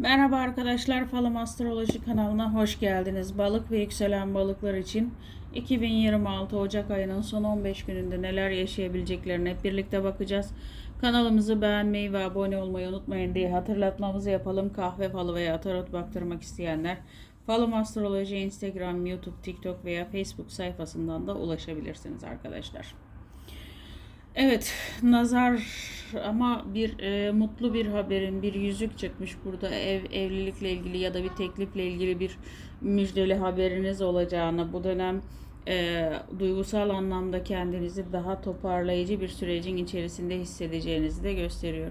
Merhaba arkadaşlar, Falım Astroloji kanalına hoş geldiniz. Balık ve yükselen balıklar için 2026 Ocak ayının son 15 gününde neler yaşayabileceklerine hep birlikte bakacağız. Kanalımızı beğenmeyi ve abone olmayı unutmayın diye hatırlatmamızı yapalım. Kahve falı veya tarot baktırmak isteyenler Falım Astroloji Instagram, YouTube, TikTok veya Facebook sayfasından da ulaşabilirsiniz arkadaşlar. Evet, nazar ama bir e, mutlu bir haberin bir yüzük çıkmış burada ev evlilikle ilgili ya da bir teklifle ilgili bir müjdeli haberiniz olacağını bu dönem e, duygusal anlamda kendinizi daha toparlayıcı bir sürecin içerisinde hissedeceğinizi de gösteriyor.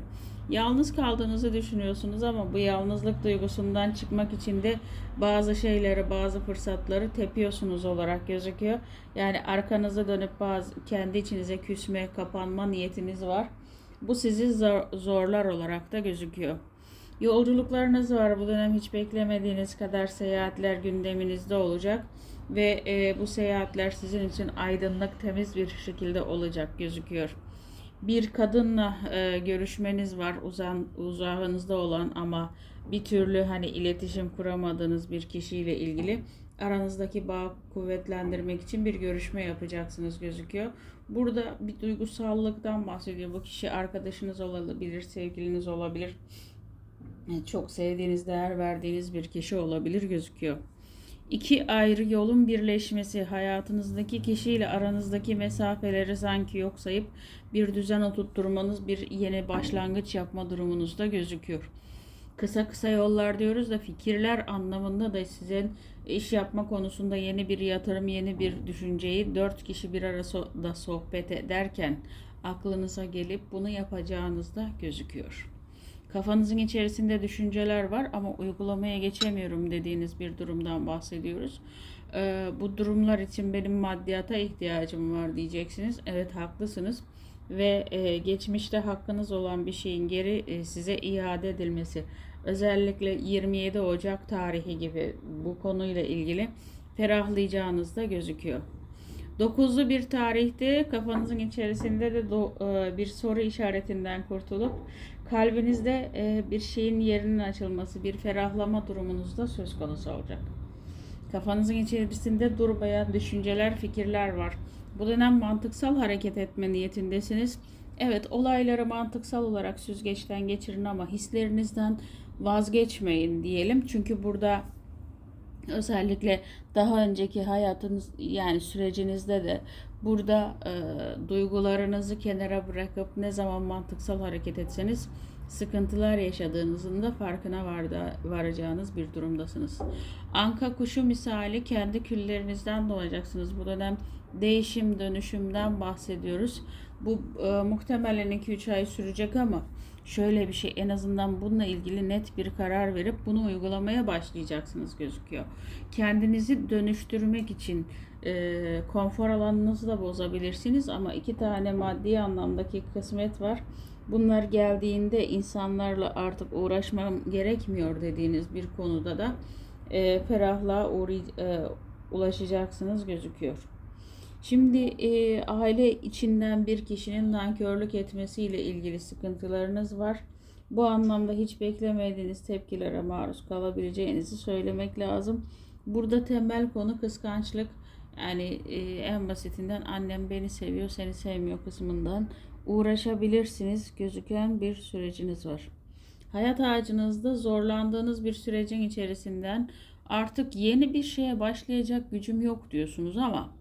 Yalnız kaldığınızı düşünüyorsunuz ama bu yalnızlık duygusundan çıkmak için de bazı şeyleri, bazı fırsatları tepiyorsunuz olarak gözüküyor. Yani arkanıza dönüp bazı kendi içinize küsme, kapanma niyetiniz var. Bu sizi zor, zorlar olarak da gözüküyor. Yolculuklarınız var. Bu dönem hiç beklemediğiniz kadar seyahatler gündeminizde olacak ve e, bu seyahatler sizin için aydınlık, temiz bir şekilde olacak gözüküyor bir kadınla e, görüşmeniz var uzan uzağınızda olan ama bir türlü hani iletişim kuramadığınız bir kişiyle ilgili aranızdaki bağ kuvvetlendirmek için bir görüşme yapacaksınız gözüküyor. Burada bir duygusallıktan bahsediyor. Bu kişi arkadaşınız olabilir, sevgiliniz olabilir. E, çok sevdiğiniz, değer verdiğiniz bir kişi olabilir gözüküyor. İki ayrı yolun birleşmesi, hayatınızdaki kişiyle aranızdaki mesafeleri sanki yok sayıp bir düzen oturtturmanız, bir yeni başlangıç yapma durumunuzda gözüküyor. Kısa kısa yollar diyoruz da fikirler anlamında da sizin iş yapma konusunda yeni bir yatırım, yeni bir düşünceyi dört kişi bir arada sohbet ederken aklınıza gelip bunu yapacağınızda gözüküyor. Kafanızın içerisinde düşünceler var ama uygulamaya geçemiyorum dediğiniz bir durumdan bahsediyoruz. Ee, bu durumlar için benim maddiyata ihtiyacım var diyeceksiniz. Evet haklısınız ve e, geçmişte hakkınız olan bir şeyin geri e, size iade edilmesi özellikle 27 Ocak tarihi gibi bu konuyla ilgili ferahlayacağınız da gözüküyor. Dokuzlu bir tarihte kafanızın içerisinde de do, e, bir soru işaretinden kurtulup kalbinizde e, bir şeyin yerinin açılması, bir ferahlama durumunuzda söz konusu olacak. Kafanızın içerisinde durmayan düşünceler, fikirler var. Bu dönem mantıksal hareket etme niyetindesiniz. Evet olayları mantıksal olarak süzgeçten geçirin ama hislerinizden vazgeçmeyin diyelim. Çünkü burada özellikle daha önceki hayatınız yani sürecinizde de burada e, duygularınızı kenara bırakıp ne zaman mantıksal hareket etseniz sıkıntılar yaşadığınızın da farkına vardı, varacağınız bir durumdasınız. Anka kuşu misali kendi küllerinizden doğacaksınız. Bu dönem değişim dönüşümden bahsediyoruz. Bu e, muhtemelen 2-3 ay sürecek ama şöyle bir şey en azından bununla ilgili net bir karar verip bunu uygulamaya başlayacaksınız gözüküyor. Kendinizi dönüştürmek için e, konfor alanınızı da bozabilirsiniz ama iki tane maddi anlamdaki kısmet var. Bunlar geldiğinde insanlarla artık uğraşmam gerekmiyor dediğiniz bir konuda da e, ferahlığa uğray, e, ulaşacaksınız gözüküyor. Şimdi e, aile içinden bir kişinin nankörlük etmesiyle ilgili sıkıntılarınız var. Bu anlamda hiç beklemediğiniz tepkilere maruz kalabileceğinizi söylemek lazım. Burada temel konu kıskançlık. Yani e, en basitinden annem beni seviyor, seni sevmiyor kısmından uğraşabilirsiniz gözüken bir süreciniz var. Hayat ağacınızda zorlandığınız bir sürecin içerisinden artık yeni bir şeye başlayacak gücüm yok diyorsunuz ama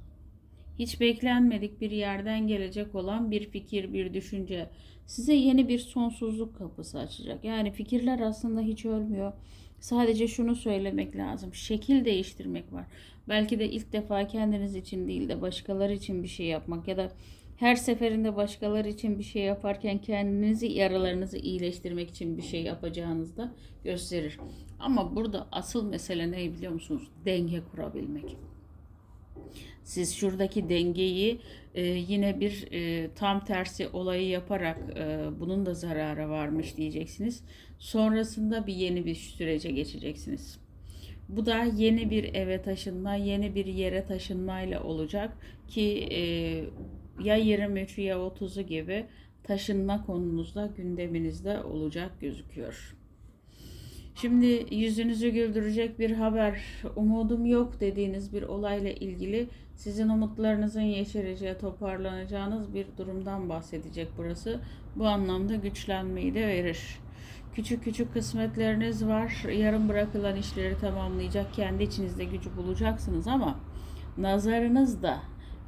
hiç beklenmedik bir yerden gelecek olan bir fikir, bir düşünce size yeni bir sonsuzluk kapısı açacak. Yani fikirler aslında hiç ölmüyor. Sadece şunu söylemek lazım. Şekil değiştirmek var. Belki de ilk defa kendiniz için değil de başkaları için bir şey yapmak ya da her seferinde başkaları için bir şey yaparken kendinizi yaralarınızı iyileştirmek için bir şey yapacağınızda gösterir. Ama burada asıl mesele ne biliyor musunuz? Denge kurabilmek. Siz şuradaki dengeyi e, yine bir e, tam tersi olayı yaparak e, bunun da zarara varmış diyeceksiniz. Sonrasında bir yeni bir sürece geçeceksiniz. Bu da yeni bir eve taşınma, yeni bir yere taşınmayla olacak ki e, ya 23'ü ya 30'u gibi taşınma konunuzda gündeminizde olacak gözüküyor. Şimdi yüzünüzü güldürecek bir haber, umudum yok dediğiniz bir olayla ilgili sizin umutlarınızın yeşereceği, toparlanacağınız bir durumdan bahsedecek burası. Bu anlamda güçlenmeyi de verir. Küçük küçük kısmetleriniz var. Yarım bırakılan işleri tamamlayacak kendi içinizde gücü bulacaksınız ama nazarınız da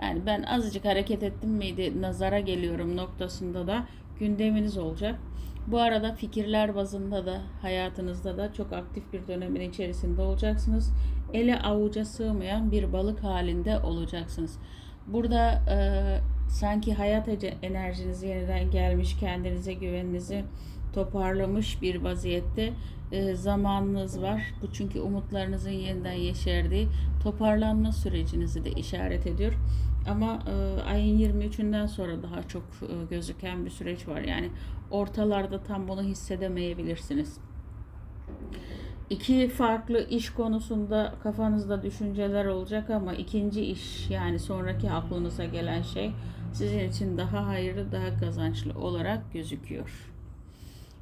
yani ben azıcık hareket ettim miydi nazara geliyorum noktasında da gündeminiz olacak. Bu arada fikirler bazında da hayatınızda da çok aktif bir dönemin içerisinde olacaksınız. Ele avuca sığmayan bir balık halinde olacaksınız. Burada e, sanki hayat enerjiniz yeniden gelmiş, kendinize güveninizi toparlamış bir vaziyette e, zamanınız var. Bu çünkü umutlarınızın yeniden yeşerdiği toparlanma sürecinizi de işaret ediyor. Ama e, ayın 23'ünden sonra daha çok e, gözüken bir süreç var. Yani ortalarda tam bunu hissedemeyebilirsiniz. İki farklı iş konusunda kafanızda düşünceler olacak ama ikinci iş yani sonraki aklınıza gelen şey sizin için daha hayırlı, daha kazançlı olarak gözüküyor.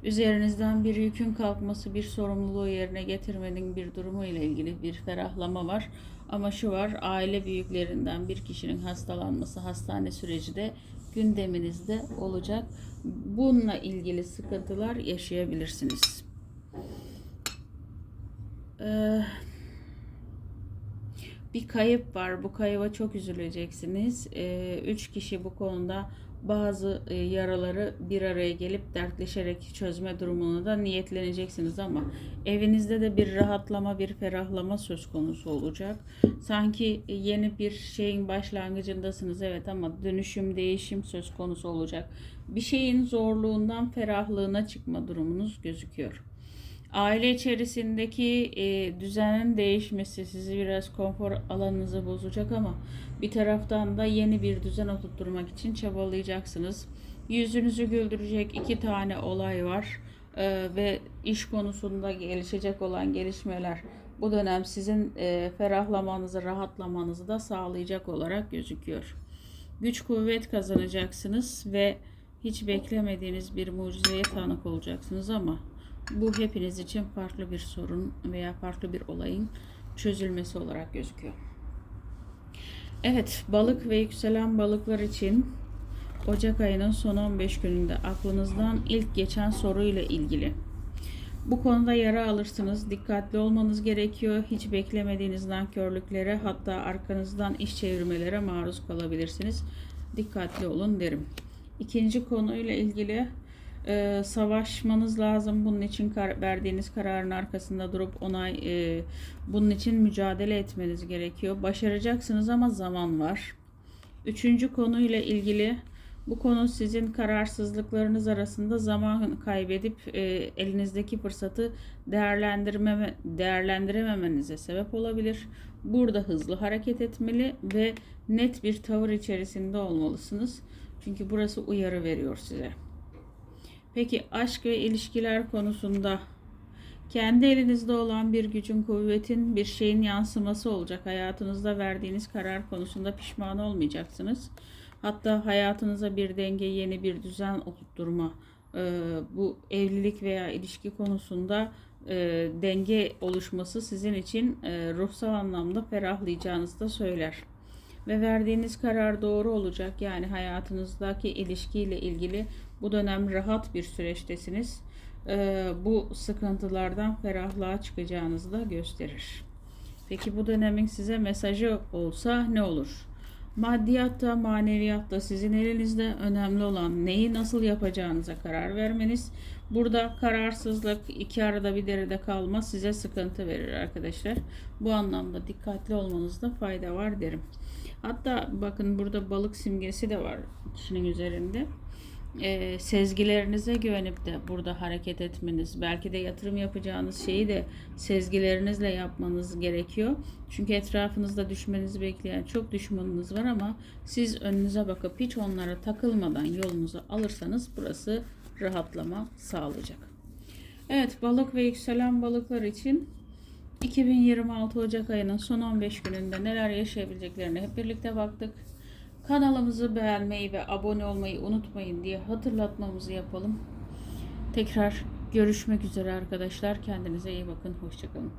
Üzerinizden bir yükün kalkması, bir sorumluluğu yerine getirmenin bir durumu ile ilgili bir ferahlama var. Ama şu var, aile büyüklerinden bir kişinin hastalanması, hastane süreci de gündeminizde olacak. Bununla ilgili sıkıntılar yaşayabilirsiniz. Ee, bir kayıp var. Bu kayıba çok üzüleceksiniz. Ee, üç kişi bu konuda bazı e, yaraları bir araya gelip dertleşerek çözme durumuna da niyetleneceksiniz ama evinizde de bir rahatlama, bir ferahlama söz konusu olacak. Sanki yeni bir şeyin başlangıcındasınız evet ama dönüşüm, değişim söz konusu olacak. Bir şeyin zorluğundan ferahlığına çıkma durumunuz gözüküyor. Aile içerisindeki e, düzenin değişmesi sizi biraz konfor alanınızı bozacak ama bir taraftan da yeni bir düzen oturtturmak için çabalayacaksınız. Yüzünüzü güldürecek iki tane olay var e, ve iş konusunda gelişecek olan gelişmeler bu dönem sizin e, ferahlamanızı, rahatlamanızı da sağlayacak olarak gözüküyor. Güç kuvvet kazanacaksınız ve hiç beklemediğiniz bir mucizeye tanık olacaksınız ama bu hepiniz için farklı bir sorun veya farklı bir olayın çözülmesi olarak gözüküyor. Evet, balık ve yükselen balıklar için Ocak ayının son 15 gününde aklınızdan ilk geçen soruyla ilgili. Bu konuda yara alırsınız. Dikkatli olmanız gerekiyor. Hiç beklemediğiniz nankörlüklere hatta arkanızdan iş çevirmelere maruz kalabilirsiniz. Dikkatli olun derim. İkinci konuyla ilgili e, savaşmanız lazım. Bunun için kar, verdiğiniz kararın arkasında durup onay e, bunun için mücadele etmeniz gerekiyor. Başaracaksınız ama zaman var. Üçüncü konuyla ilgili bu konu sizin kararsızlıklarınız arasında zaman kaybedip e, elinizdeki fırsatı değerlendirmeme, değerlendirememenize sebep olabilir. Burada hızlı hareket etmeli ve net bir tavır içerisinde olmalısınız. Çünkü burası uyarı veriyor size. Peki aşk ve ilişkiler konusunda kendi elinizde olan bir gücün, kuvvetin, bir şeyin yansıması olacak. Hayatınızda verdiğiniz karar konusunda pişman olmayacaksınız. Hatta hayatınıza bir denge, yeni bir düzen oturtturma, e, bu evlilik veya ilişki konusunda e, denge oluşması sizin için e, ruhsal anlamda ferahlayacağınızı da söyler. Ve verdiğiniz karar doğru olacak. Yani hayatınızdaki ilişkiyle ilgili bu dönem rahat bir süreçtesiniz. Ee, bu sıkıntılardan ferahlığa çıkacağınızı da gösterir. Peki bu dönemin size mesajı olsa ne olur? Maddiyatta, maneviyatta sizin elinizde önemli olan neyi nasıl yapacağınıza karar vermeniz. Burada kararsızlık, iki arada bir derede kalma size sıkıntı verir arkadaşlar. Bu anlamda dikkatli olmanızda fayda var derim. Hatta bakın burada balık simgesi de var kişinin üzerinde e, sezgilerinize güvenip de burada hareket etmeniz, belki de yatırım yapacağınız şeyi de sezgilerinizle yapmanız gerekiyor. Çünkü etrafınızda düşmenizi bekleyen çok düşmanınız var ama siz önünüze bakıp hiç onlara takılmadan yolunuzu alırsanız burası rahatlama sağlayacak. Evet balık ve yükselen balıklar için 2026 Ocak ayının son 15 gününde neler yaşayabileceklerine hep birlikte baktık. Kanalımızı beğenmeyi ve abone olmayı unutmayın diye hatırlatmamızı yapalım. Tekrar Görüşmek üzere arkadaşlar. Kendinize iyi bakın. Hoşçakalın.